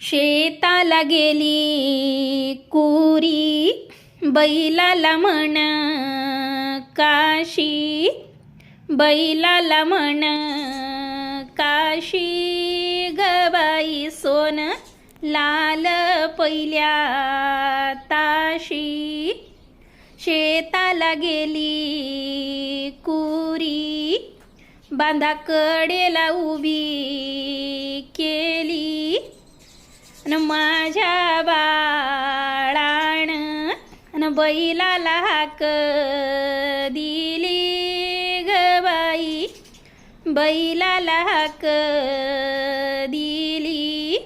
शेताला गेली कुरी बैलाला म्हण काशी बैलाला म्हण काशी गबाई सोन लाल पहिल्या ताशी शेताला गेली कुरी बांधा कडेला उभी केली न माझ्या बाळाण न बैलाला हाक दिली ग बाई. बैलाला हाक दिली.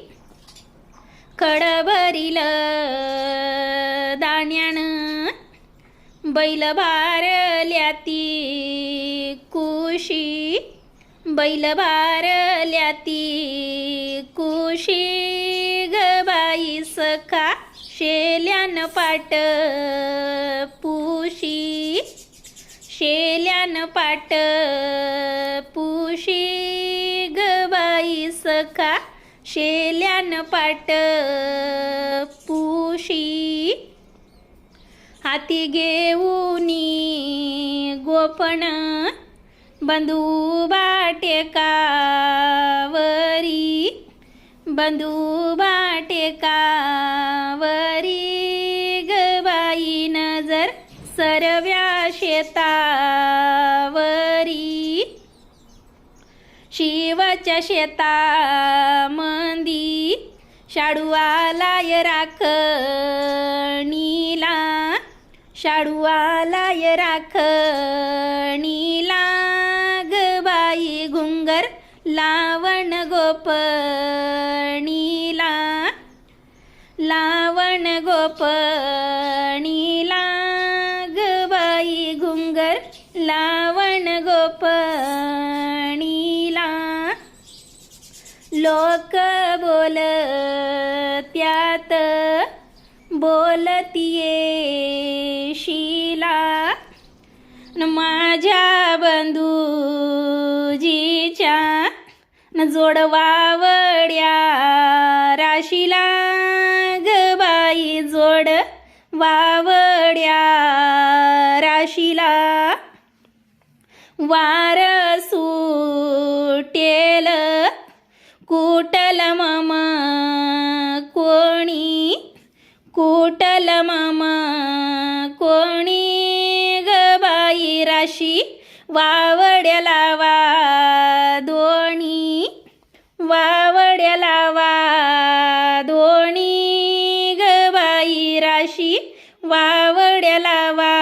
खडभरील दाण्यानं बैल भारल्या ती कुशी. बैल भारल्या ती कुशी गबाई सखा शेल्यान पाट पुशी. शेल्यान पाट पुशी गबाई सखा शेल्यान पाट पुशी. हाती घेऊनी गोपण बंधू बाटेकावरी बंधू बाटेकावरी गबाई नजर सरव्या शेतावरी. शिवच्या शेतामंदी शाडू राखणीला शाडू राखणीला. लावण गोपणीला लावण गोपणीला गबाई घुंगर लावण गोपणीला लोक बोल त्यात बोलतीये शिला. न माझ्या बंधूजीच्या न जोडवावड्या राशीला ग बाई जोड वावड्या राशीला. वार सुटेल कुटल मम कोणी कुटल मम कोणी ग बाई राशी वावड्या लावा लावा. दोणी ग राशी वावड्या लावा.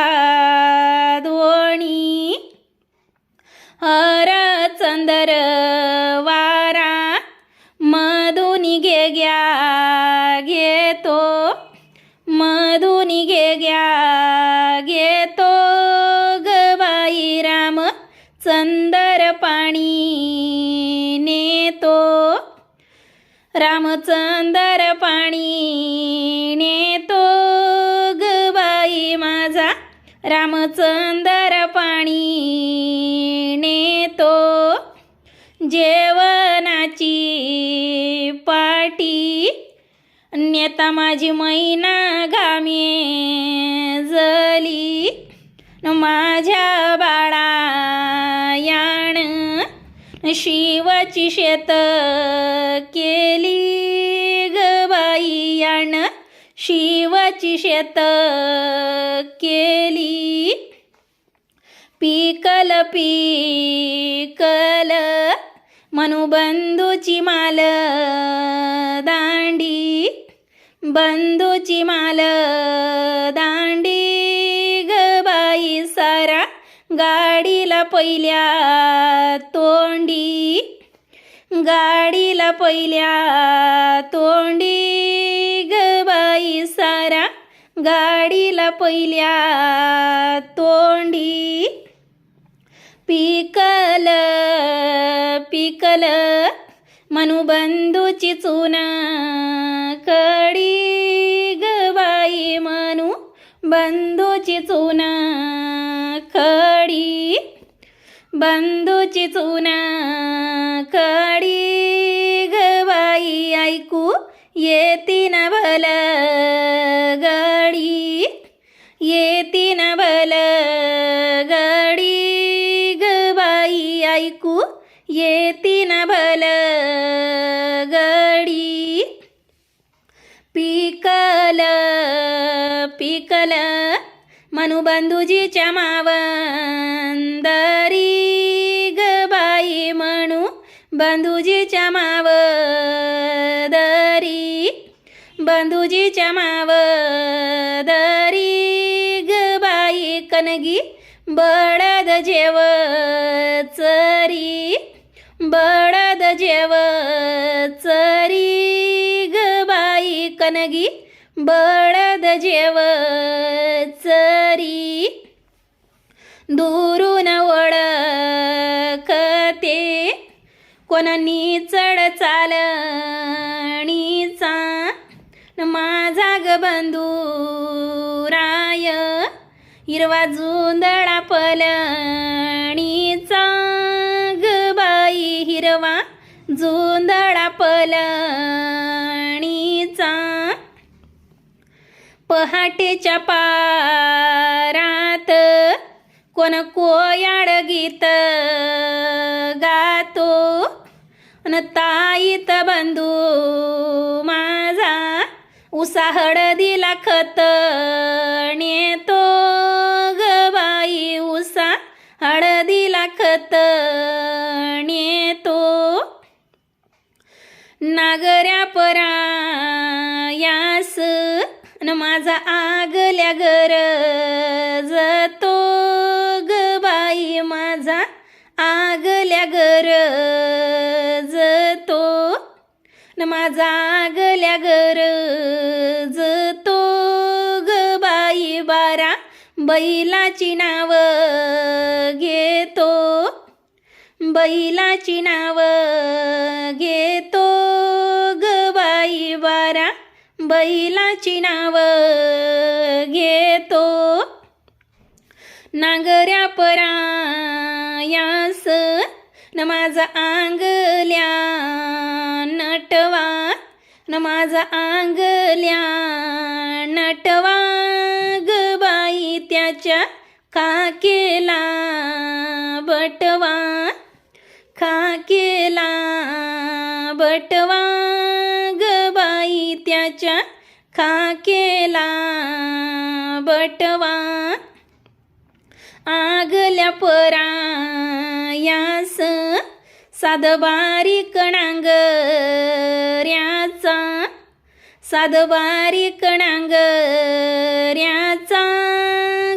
दोणी हर चंद रामचंदर पाणी नेतो ग बाई माझा. रामचंदर पाणी नेतो. जेवणाची पाटी. नेता माझी मैना घामे जली. माझ्या बाळा याण शिवाची शेत केली ग बाईयाण शिवाची शेत केली. पिकल पिकल मनुबंधूची माल दांडी. बंधूची माल पहिल्या तोंडी गाडीला पहिल्या तोंडी. ग बाई सारा गाडीला पहिल्या तोंडी. पिकल पिकल मनुबंधूची चून कडी. ग बाई बंधूची चून कडी. बंधूची चुना कडी गवाई ऐकू येती न भल गडी. येती न भल गडी गवाई ऐकू येती न भल गडी. पिकल पिकल मनुबंधूजीच्या मावंदरी. म्हणू बंधूजीच्या मावदरी बंधूजीच्या मावदरी ग बाई कनगी बळद जेव चरी बळद जेव चरी ग बाई कनगी बळद जेव चरी दुरून ओळखते कोण चढ चालणीचा? न माझा ग बंधू राय हिरवा जुंदळा पलणीचा. ग बाई हिरवा जुंदळा पलणीचा. पहाटेच्या पारात कोण कोयाड गीत गातो. ताईत बंधू माझा उसा हळदीला खत नेतो गबाई उसा हळदीला खत नेतो नागऱ्या परायास न माझा आगल्या घर. जतो ग माझा आगल्या घर जतो. न माझा आगल्या घर जतो ग बाई बारा बैलाची नाव घेतो. बैलाची नाव घेतो ग बाई बारा बैलाची नाव घेतो. नांगऱ्या परायास न माझा आंगल्या नटवा न माझा आंगल्या नटवा ग बाई त्याच्या काकेला बटवा खाकेला बटवा ग बाई त्याच्या खाकेला बटवा. आगल्या परायास साध बारीक नांगऱ्याचा साध बारीक नांगऱ्याचा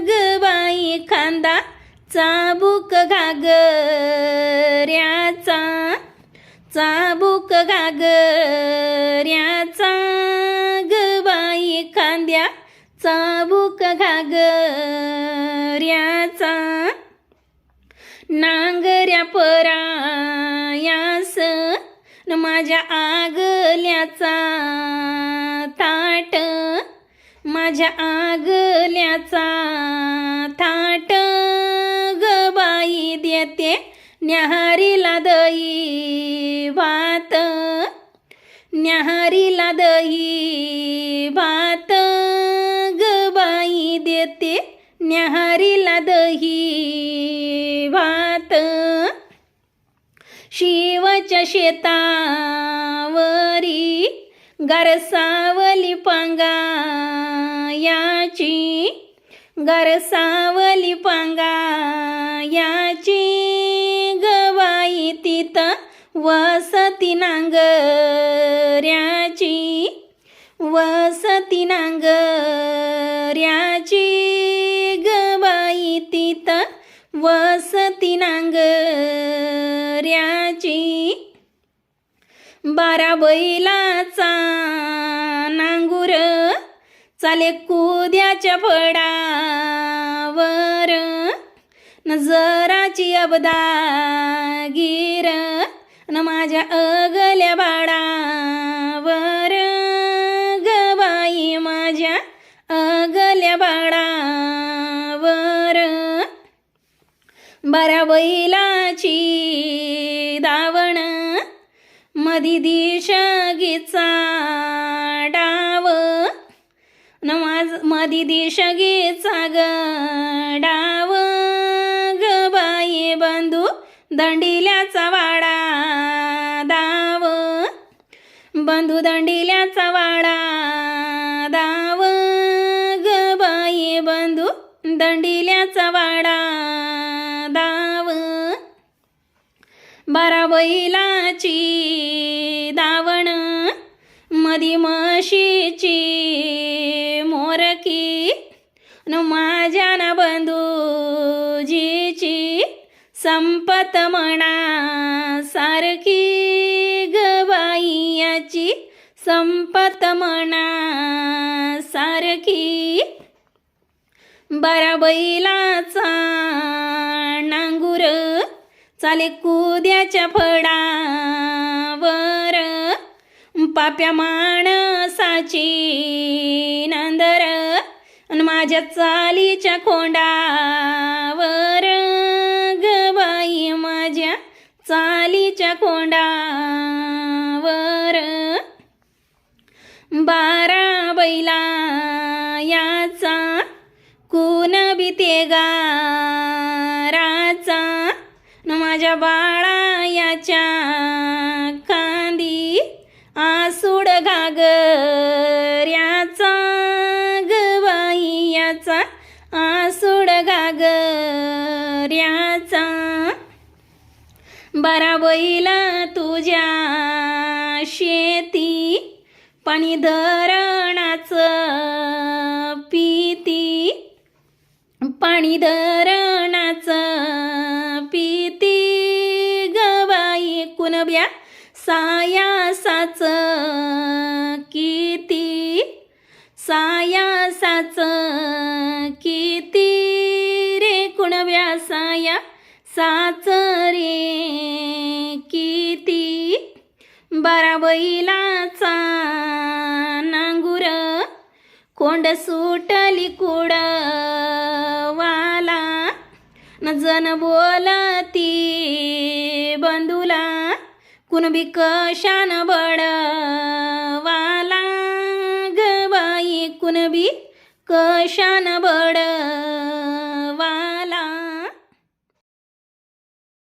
गबाई खांदा चाबूक घागऱ्याचा चाबूक घागऱ्याचा ग गबाई खांद्या चाबूक घागऱ्याचा नांगऱ्या परायास न माझ्या आगल्याचा थाट माझ्या आगल्याचा थाट. ग बाई देते न्याहारीला दही भात न्याहारीला दही भात. देते न्याहारीला दही भात शिवच्या शेतावरी गरसावली पांगा याची गरसावली पांगा याची गवाई तिथं वसती नांगऱ्या. बारा बैलाचा नांगूर चाले कुद्याच्या फडावर. नजराची अबदागीर न माझ्या अगल्या बाळावर. गबाई माझ्या अगल्या बाळावर. बारा बैलाची दावण मधी दिशा गीचा डाव. नमाज मधी दिशा गीचा ग डाव. ग बाई बंधू दंडिल्याचा वाडा दाव. बंधू दंडिल्याचा वाडा दाव. ग बाई बंधू दंडिल्याचा वाडा बारा बैलाची दावण मधी म्हशीची मोरकी न माझ्या ना बंधूजीची संपत म्हणा सारखी गबाईयाची संपत म्हणा सारखी. बारा बैलाचा नांगूर चाले कुद्याच्या फडावर. पाप्या माणसाची नांदर अन माझ्या चालीच्या खोंडावर. गबाई माझ्या चालीच्या खोंडावर. बारा बैला याचा कुण बिते गा बाळा याच्या कांदी आसूड घागऱ्याचा गवाई याचा आसूड घागऱ्याचा. बरा बैला तुझ्या शेती पाणी धरणाचं पिती पाणी धरणाचं सायासाच किती? सायासाच किती रे? कुणव्या साया साच रे किती? बारा बैलाचा नांगुर कोंड सुटली कुडवाला. न जन बोलती बंधूला. कुणबी कशान बडवाला ग बाई कुणबी कशान बड